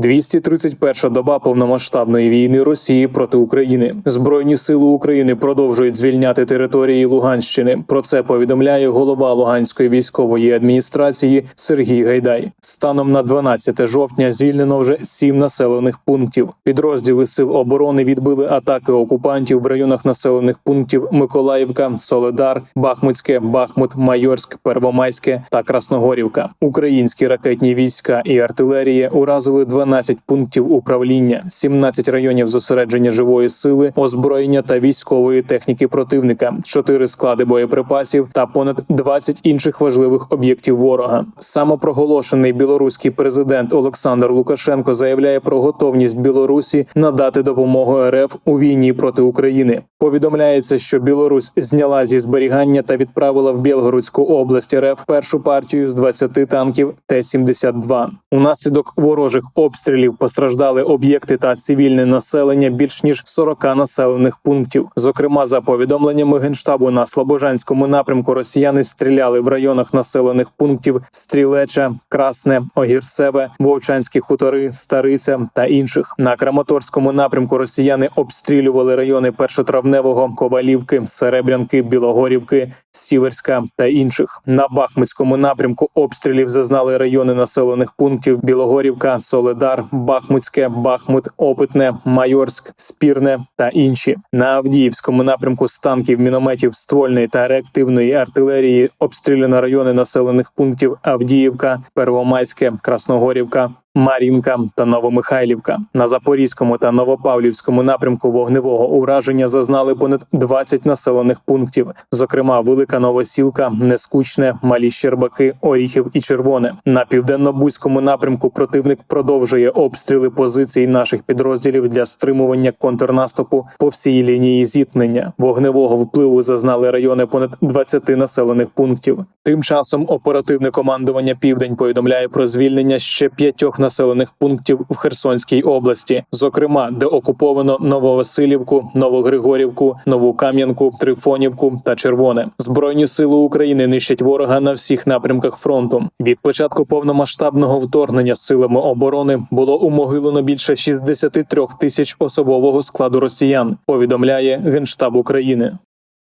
231 доба повномасштабної війни Росії проти України. Збройні сили України продовжують звільняти території Луганщини. Про це повідомляє голова Луганської військової адміністрації Сергій Гайдай. Станом на 12 жовтня звільнено вже сім населених пунктів. Підрозділи сил оборони відбили атаки окупантів в районах населених пунктів Миколаївка, Соледар, Бахмутське, Бахмут, Майорськ, Первомайське та Красногорівка. Українські ракетні війська і артилерія уразили 12 пунктів управління, 17 районів зосередження живої сили, озброєння та військової техніки противника, 4 склади боєприпасів та понад 20 інших важливих об'єктів ворога. Самопроголошений білоруський президент Олександр Лукашенко заявляє про готовність Білорусі надати допомогу РФ у війні проти України. Повідомляється, що Білорусь зняла зі зберігання та відправила в Білгородську область РФ першу партію з 20 танків Т-72. Унаслідок ворожих обстрілів постраждали об'єкти та цивільне населення більш ніж 40 населених пунктів. Зокрема, за повідомленнями генштабу на Слобожанському напрямку росіяни стріляли в районах населених пунктів Стрілеча, Красне, Огірцеве, Вовчанські хутори, Стариця та інших. На Краматорському напрямку росіяни обстрілювали райони першотравневого Ковалівки, Серебрянки, Білогорівки, Сіверська та інших. На Бахмутському напрямку обстрілів зазнали райони населених пунктів Білогорівка, Соледар, Бахмутське, Бахмут, Опитне, Майорськ, Спірне та інші. На Авдіївському напрямку з танків, мінометів, ствольної та реактивної артилерії обстріляно райони населених пунктів Авдіївка, Первомайське, Красногорівка. Марінка та Новомихайлівка на Запорізькому та Новопавлівському напрямку вогневого ураження зазнали понад 20 населених пунктів, зокрема Велика Новосілка, Нескучне, Малі Щербаки, Оріхів і Червоне. На південно-бузькому напрямку противник продовжує обстріли позицій наших підрозділів для стримування контрнаступу по всій лінії зіткнення. Вогневого впливу зазнали райони понад 20 населених пунктів. Тим часом оперативне командування Південь повідомляє про звільнення ще п'ятьох населених пунктів в Херсонській області, зокрема, де окуповано Нововасилівку, Новогригорівку, Нову Кам'янку, Трифонівку та Червоне. Збройні сили України нищать ворога на всіх напрямках фронту. Від початку повномасштабного вторгнення силами оборони було умогилено більше 63 тисяч особового складу росіян. Повідомляє Генштаб України.